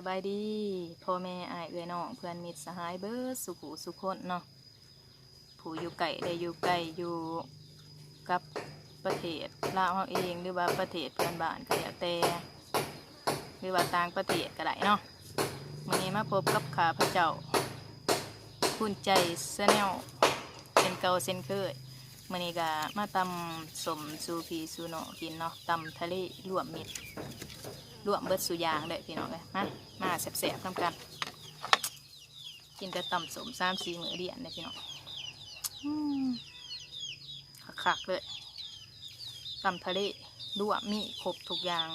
สบายดีพ่อแม่อายเอื้อน้องเพื่อนมิตรสหายเบิร์ดสุขุสุคนเนาะผู้อยู่ไก่ได้อยู่ไก่อยู่กับประเทศลาวเราเองหรือว่าประเทศเพื่อนบ้านก็แล้วแต่หรือว่าต่างประเทศก็ได้เนาะวันนี้มาพบกับข้าพเจ้าคุณใจเสแนลเป็นเกาเส้นเคยมันนี้ก็มาตำสมซูพีซูโนกินเนาะตำทะเลรวมมิตร รวมเบิดสุยางเลยพี่น้องเลยมามาแสบๆทำกัน กินแต่ตำสมสามสี่มือเดียนเลยพี่น้องอืมคักๆเลยตำทะเลรวมมีครบทุกอย่าง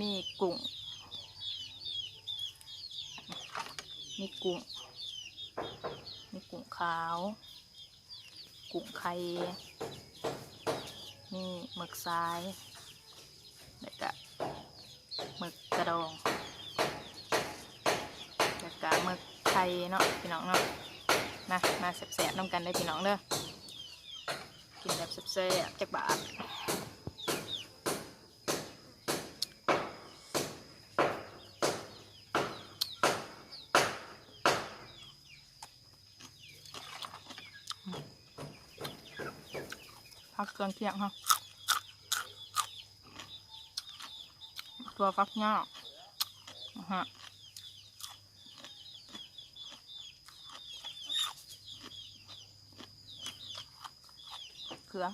มีกุ้ง มีกุ้ง มีกุ้งขาว กุ้งไข่มีหมึกทราย แล้วก็หมึกกระดองแล้วก็หมึกไข่เนาะพี่น้องเนาะนะมาแสบๆน้ำกันได้พี่น้องเด้อกินแบบแซ่บๆจักบาทพักเกินเที่ยงฮะ ตัวฟักยากนะฮะเกลือ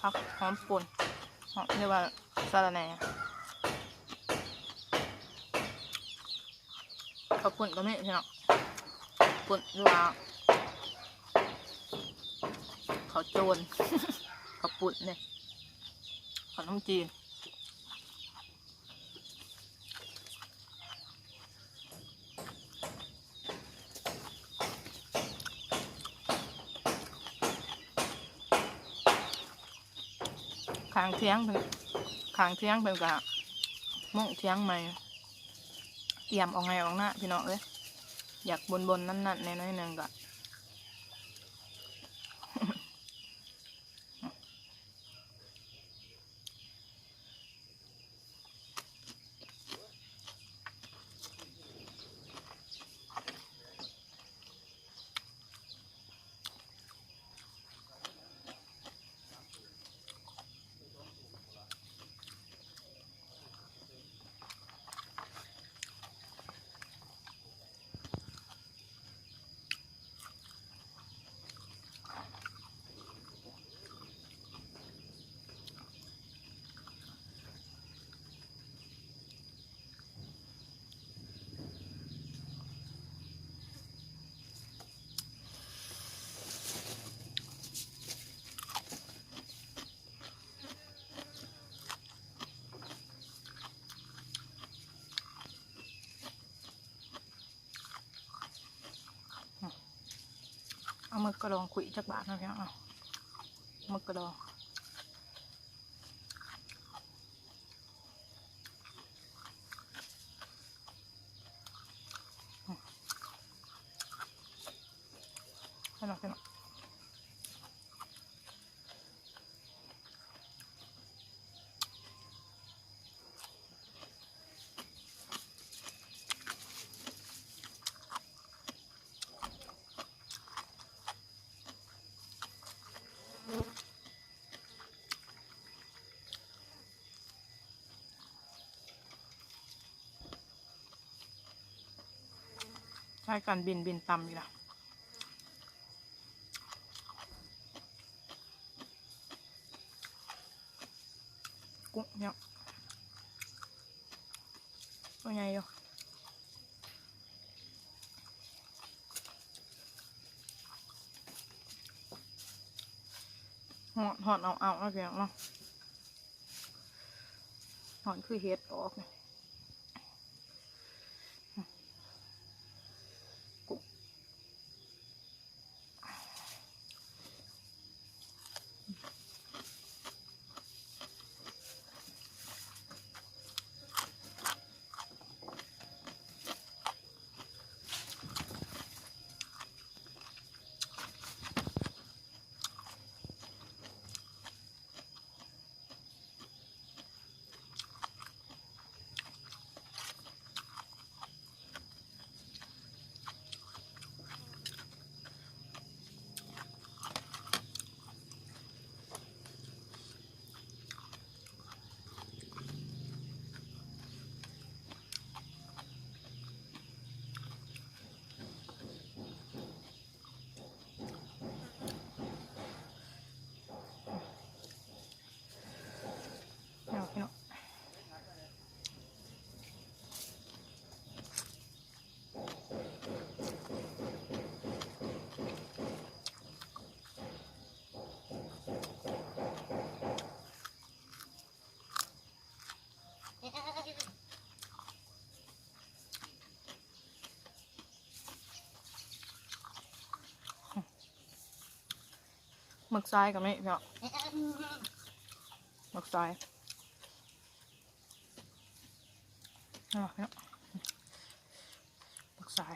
ผักหอมป่นหอมเรียกว่าสาระแหน่ข้าวปุ่นก็ไม่ใช่หรอกปุ่นลาว เขาโจรเขาปุ่นเนี่ยขนมจีนขางเทียงเพิ่นขางเทียงเพิ่นกะมุ่งเทียงใหม่เตรียมออกไงออกหน้าพี่น้องเอ้ยอยากบนบนนั่นๆในน้อยหนึ่งกะ มือกระดองขุยจักบาทนะพี่น้องเอามือกระดอง ช้การบินบินตำอยู่ละกุ้งเนี่ยตัวใหญ่อยู่หอดหอดเอาเอาแล้วเพียงเนาะหอดคือเฮ็ดออกเนี่ย หมึกทรายกับนี่เนาะหมึกทรายเอาเนาะหมึกทราย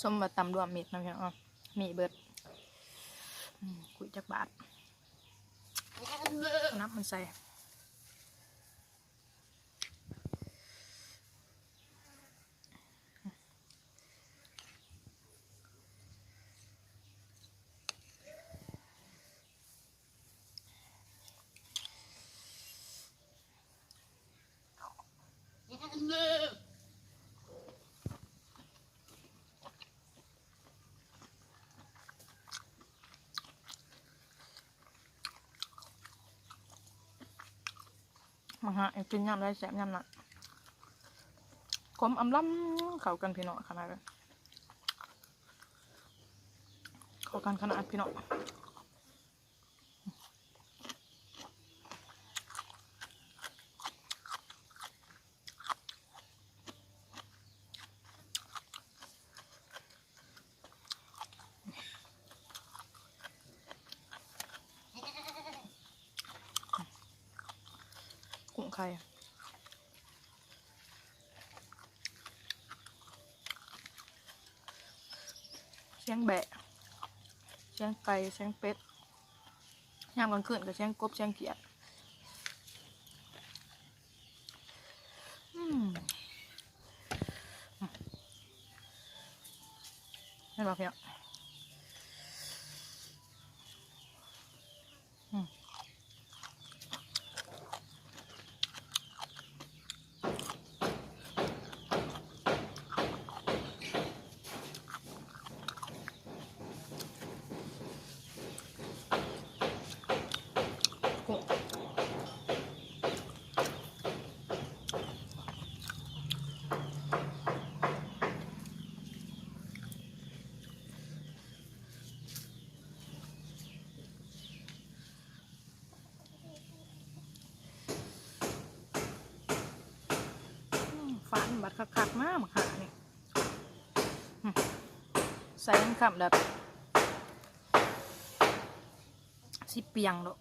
ส้มบะตำรวมมิดนะพี่น้องเอามีเบิดกุยจักบาทน้ำมันใส่ ฮะกินยำได้แซ่บยำน่ะขมอำล้ำเข้ากันพี่น้องขนาดเลยเข้ากันขนาดพี่น้องไข่ เสียงแบะเชียงไก่เชียงเป็ดยามกลางคืนกับเชียงกบเชียงเกียดอืมเห็นป่ะพี่น้อง คักๆมากค่ะนี่อืมใส่คำแบบสิเปียงดอก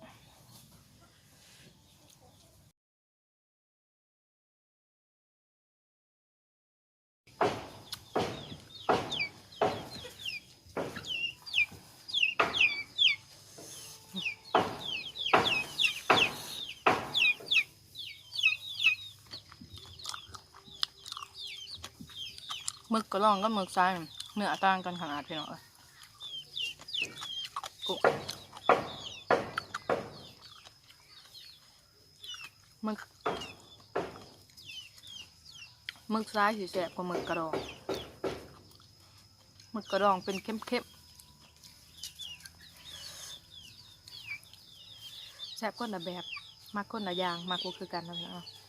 มึกกระลองก็มึกทรายเนื้อต่างกันขนาดพี่น้องเอ้ยกุหมึกมึกทรายสีแสบกว่ามึกกระดองมึกกระดองเป็นเข้มๆแสบคนละแบบมากคนละยางมากกว่าคือกันนะพี่น้อง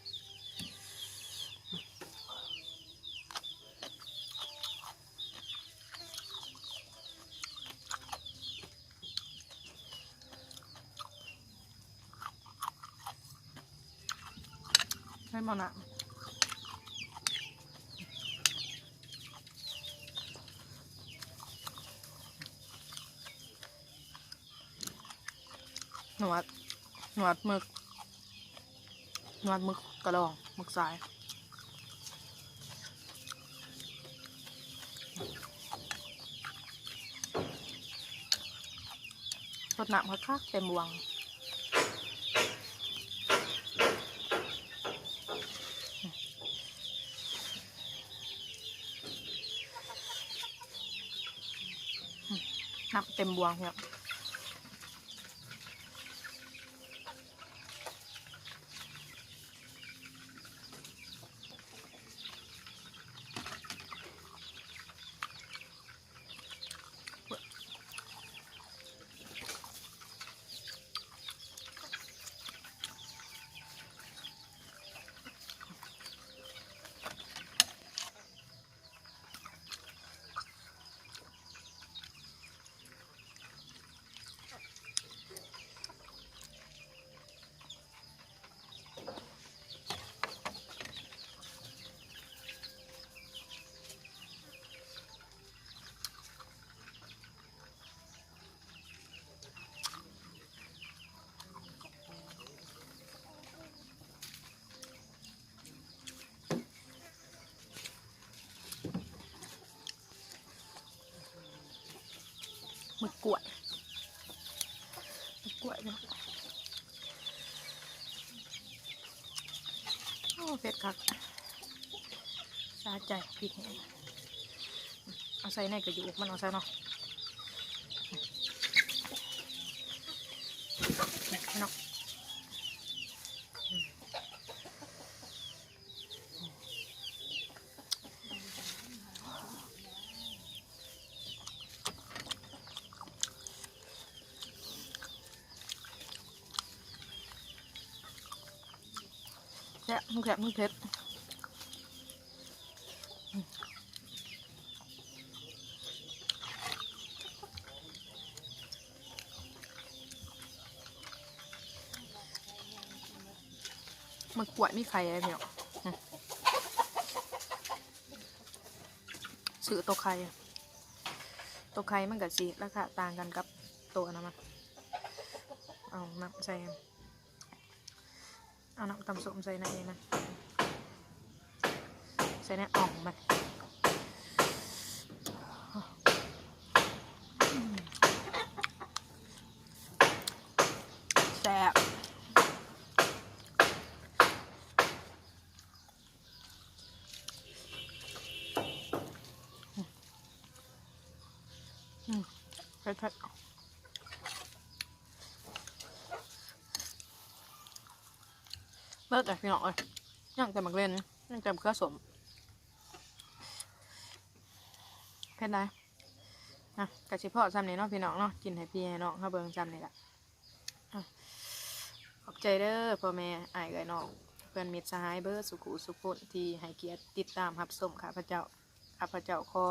ไม่มอนะหนวดหนวดหมึกหนวดหมึกกระดองหมึกสายรดน้ำคักๆเต็มบวง นักเต็มบวงเนี่ย กล้วยกล้วยเนาะโอ้เผ็ดคักสาใจพริดเอาใส่ในกระยูกมันเอาใส่เนาะ ซ่บมึงแซ่บมึงเผ็ดมันกวดมีไข่อะไรเพียวอืมซื้อตัวไข่ตัวไข่มันกับสีราคาต่างกันกับตัวนะมันเอาน้ำใส่ เอาน้ำตำส้มใส่ในนะใส่ในอ่องมันแซ่บอืมเผ็ดๆ เลิกแต่พี่น้องเอ้ยยังแต่มักเล่นยังแต่เครือสมเผ็ดได้นะกะชิพ่อจำนี่เนาะพี่น้องเนาะกินให้พี่ให้น้องเขาเบิ่งจำนี่แหละขอบใจเด้อพ่อแม่อายเอ้ยน้องเพื่อนมิตรสหายเบอร์สุขุสุขคนที่ให้เกียรติติดตามรับชมข้าพเจ้าข้าพเจ้าขอ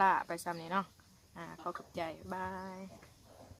ลาไปซ้ำนี่เนาะอ่าขอขอบใจบาย